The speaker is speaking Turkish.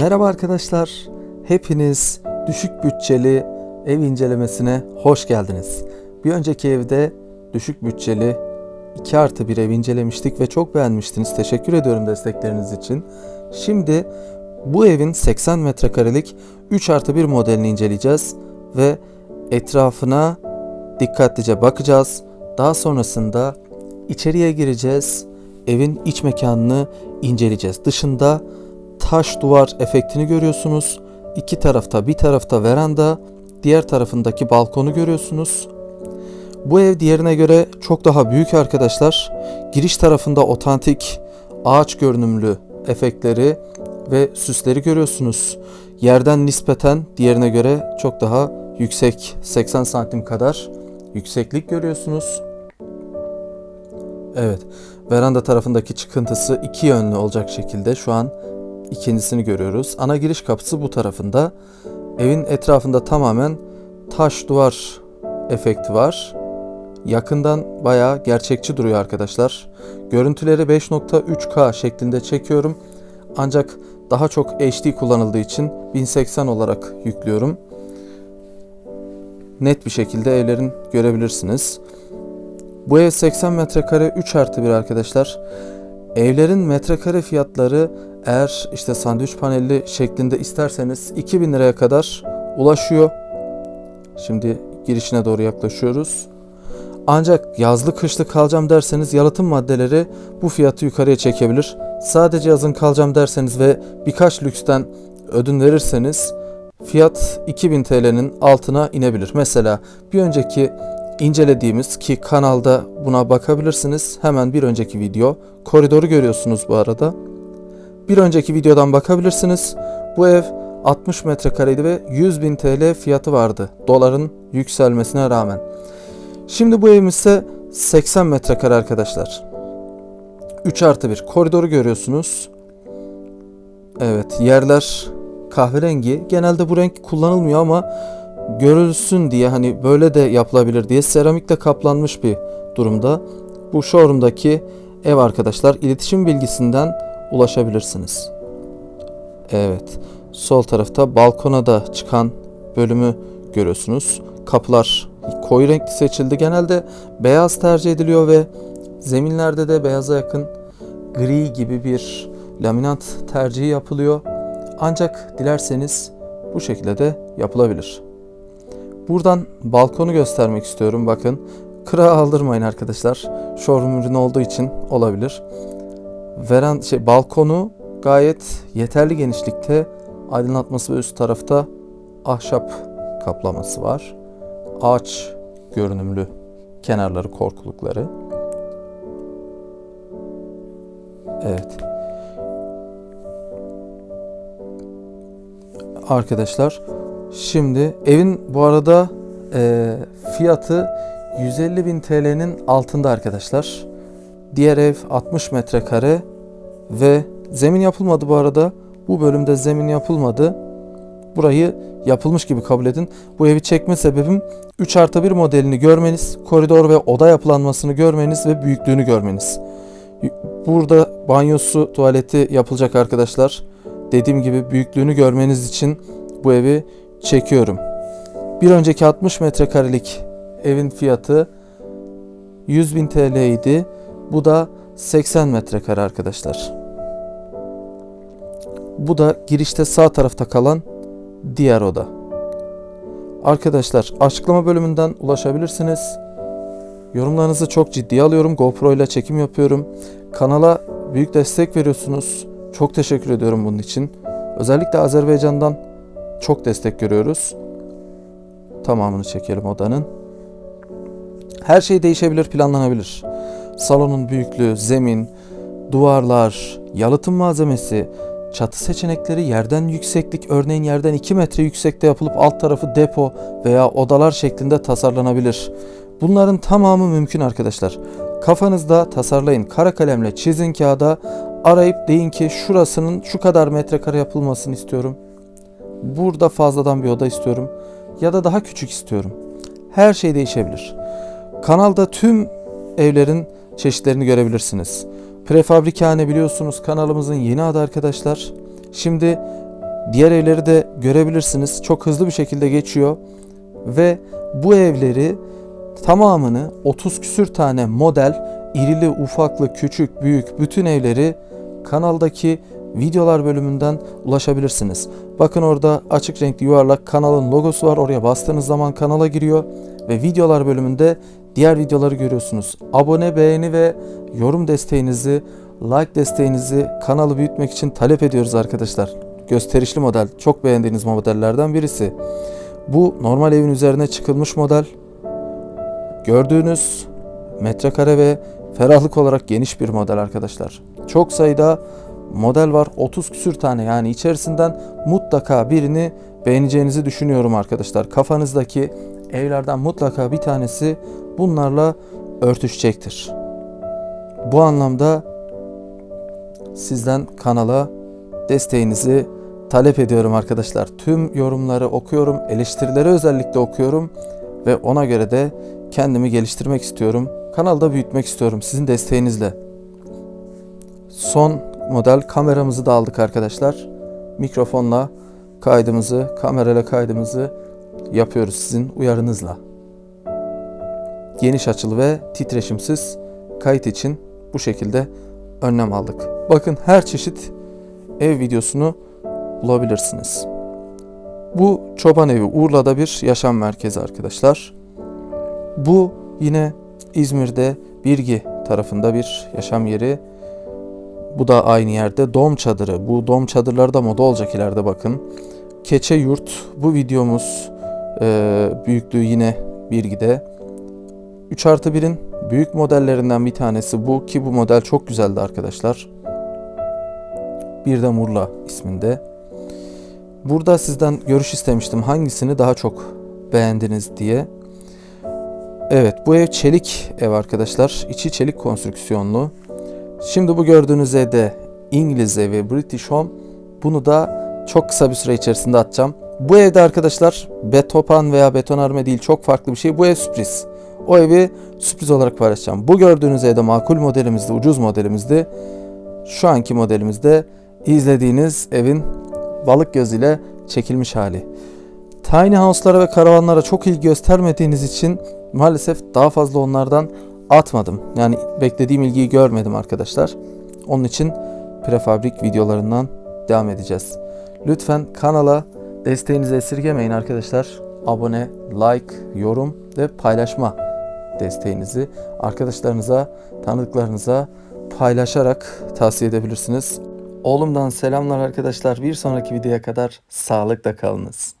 Merhaba arkadaşlar. Hepiniz düşük bütçeli ev incelemesine hoş geldiniz. Bir önceki evde düşük bütçeli 2 artı bir ev incelemiştik ve çok beğenmiştiniz. Teşekkür ediyorum destekleriniz için. Şimdi bu evin 80 metrekarelik 3 artı 1 modelini inceleyeceğiz ve etrafına dikkatlice bakacağız. Daha sonrasında içeriye gireceğiz. Evin iç mekanını inceleyeceğiz. Dışında taş duvar efektini görüyorsunuz. İki tarafta bir tarafta veranda, diğer tarafındaki balkonu görüyorsunuz. Bu ev diğerine göre çok daha büyük arkadaşlar. Giriş tarafında otantik ağaç görünümlü efektleri ve süsleri görüyorsunuz. Yerden nispeten diğerine göre çok daha yüksek 80 santim kadar yükseklik görüyorsunuz. Evet, veranda tarafındaki çıkıntısı iki yönlü olacak şekilde şu an ikincisini görüyoruz. Ana giriş kapısı bu tarafında. Evin etrafında tamamen taş duvar efekti var. Yakından bayağı gerçekçi duruyor arkadaşlar. Görüntüleri 5.3K şeklinde çekiyorum. Ancak daha çok HD kullanıldığı için 1080 olarak yüklüyorum. Net bir şekilde evlerin görebilirsiniz. Bu ev 80 metrekare 3 artı 1 arkadaşlar. Evlerin metrekare fiyatları eğer işte sandviç panelli şeklinde isterseniz 2000 liraya kadar ulaşıyor. Şimdi girişine doğru yaklaşıyoruz. Ancak yazlı kışlı kalacağım derseniz yalıtım maddeleri bu fiyatı yukarıya çekebilir. Sadece yazın kalacağım derseniz ve birkaç lüksten ödün verirseniz fiyat 2000 TL'nin altına inebilir. Mesela bir önceki incelediğimiz ki kanalda buna bakabilirsiniz. Hemen bir önceki video. Koridoru görüyorsunuz bu arada. Bir önceki videodan bakabilirsiniz. Bu ev 60 metrekareydi ve 100 bin TL fiyatı vardı. Doların yükselmesine rağmen. Şimdi bu evimiz ise 80 metrekare arkadaşlar. 3 artı 1 koridoru görüyorsunuz. Evet yerler kahverengi. Genelde bu renk kullanılmıyor ama görülsün diye hani böyle de yapılabilir diye seramikle kaplanmış bir durumda. Bu showroom'daki ev arkadaşlar iletişim bilgisinden ulaşabilirsiniz. Evet. Sol tarafta balkona da çıkan bölümü görüyorsunuz. Kapılar koyu renkli seçildi. Genelde beyaz tercih ediliyor ve zeminlerde de beyaza yakın gri gibi bir laminat tercihi yapılıyor. Ancak dilerseniz bu şekilde de yapılabilir. Buradan balkonu göstermek istiyorum. Bakın kıra aldırmayın arkadaşlar. Showroom ürünü olduğu için olabilir. Veren şey balkonu gayet yeterli genişlikte aydınlatması ve üst tarafta ahşap kaplaması var. Ağaç görünümlü kenarları korkulukları. Evet. Arkadaşlar şimdi evin bu arada e, fiyatı 150 bin TL'nin altında arkadaşlar. Diğer ev 60 metrekare ve zemin yapılmadı bu arada. Bu bölümde zemin yapılmadı. Burayı yapılmış gibi kabul edin. Bu evi çekme sebebim 3 artı 1 modelini görmeniz, koridor ve oda yapılanmasını görmeniz ve büyüklüğünü görmeniz. Burada banyosu, tuvaleti yapılacak arkadaşlar. Dediğim gibi büyüklüğünü görmeniz için bu evi çekiyorum. Bir önceki 60 metrekarelik evin fiyatı 100 bin TL idi. Bu da 80 metrekare arkadaşlar. Bu da girişte sağ tarafta kalan diğer oda. Arkadaşlar açıklama bölümünden ulaşabilirsiniz. Yorumlarınızı çok ciddiye alıyorum. GoPro ile çekim yapıyorum. Kanala büyük destek veriyorsunuz. Çok teşekkür ediyorum bunun için. Özellikle Azerbaycan'dan çok destek görüyoruz. Tamamını çekelim odanın. Her şey değişebilir, planlanabilir. Salonun büyüklüğü, zemin, duvarlar, yalıtım malzemesi, çatı seçenekleri yerden yükseklik örneğin yerden 2 metre yüksekte yapılıp alt tarafı depo veya odalar şeklinde tasarlanabilir. Bunların tamamı mümkün arkadaşlar. Kafanızda tasarlayın. Kara kalemle çizin kağıda. Arayıp deyin ki şurasının şu kadar metrekare yapılmasını istiyorum. Burada fazladan bir oda istiyorum. Ya da daha küçük istiyorum. Her şey değişebilir. Kanalda tüm evlerin çeşitlerini görebilirsiniz. Prefabrikane biliyorsunuz kanalımızın yeni adı arkadaşlar. Şimdi diğer evleri de görebilirsiniz. Çok hızlı bir şekilde geçiyor ve bu evleri tamamını 30 küsür tane model irili ufaklı küçük büyük bütün evleri kanaldaki videolar bölümünden ulaşabilirsiniz. Bakın orada açık renkli yuvarlak kanalın logosu var. Oraya bastığınız zaman kanala giriyor ve videolar bölümünde diğer videoları görüyorsunuz. Abone, beğeni ve yorum desteğinizi, like desteğinizi kanalı büyütmek için talep ediyoruz arkadaşlar. Gösterişli model, çok beğendiğiniz modellerden birisi. Bu normal evin üzerine çıkılmış model. Gördüğünüz metrekare ve ferahlık olarak geniş bir model arkadaşlar. Çok sayıda model var. 30 küsür tane yani içerisinden mutlaka birini beğeneceğinizi düşünüyorum arkadaşlar. Kafanızdaki evlerden mutlaka bir tanesi bunlarla örtüşecektir. Bu anlamda sizden kanala desteğinizi talep ediyorum arkadaşlar. Tüm yorumları okuyorum, eleştirileri özellikle okuyorum ve ona göre de kendimi geliştirmek istiyorum. Kanalda büyütmek istiyorum sizin desteğinizle. Son model kameramızı da aldık arkadaşlar. Mikrofonla kaydımızı, kamerayla kaydımızı yapıyoruz sizin uyarınızla. Geniş açılı ve titreşimsiz kayıt için bu şekilde önlem aldık. Bakın her çeşit ev videosunu bulabilirsiniz. Bu çoban evi Urla'da bir yaşam merkezi arkadaşlar. Bu yine İzmir'de Birgi tarafında bir yaşam yeri. Bu da aynı yerde dom çadırı. Bu dom çadırları da moda olacak ileride bakın. Keçe yurt. Bu videomuz e, büyüklüğü yine Birgi'de. 3 artı 1'in büyük modellerinden bir tanesi bu ki bu model çok güzeldi arkadaşlar. Bir de Murla isminde. Burada sizden görüş istemiştim hangisini daha çok beğendiniz diye. Evet bu ev çelik ev arkadaşlar. İçi çelik konstrüksiyonlu. Şimdi bu gördüğünüz evde İngiliz evi British Home. Bunu da çok kısa bir süre içerisinde atacağım. Bu evde arkadaşlar betopan veya betonarme değil çok farklı bir şey. Bu ev sürpriz. O evi sürpriz olarak paylaşacağım. Bu gördüğünüz evde makul modelimizdi, ucuz modelimizdi. Şu anki modelimizde izlediğiniz evin balık gözüyle çekilmiş hali. Tiny house'lara ve karavanlara çok ilgi göstermediğiniz için maalesef daha fazla onlardan atmadım. Yani beklediğim ilgiyi görmedim arkadaşlar. Onun için prefabrik videolarından devam edeceğiz. Lütfen kanala desteğinizi esirgemeyin arkadaşlar. Abone, like, yorum ve paylaşma desteğinizi arkadaşlarınıza, tanıdıklarınıza paylaşarak tavsiye edebilirsiniz. Oğlumdan selamlar arkadaşlar. Bir sonraki videoya kadar sağlıkla kalınız.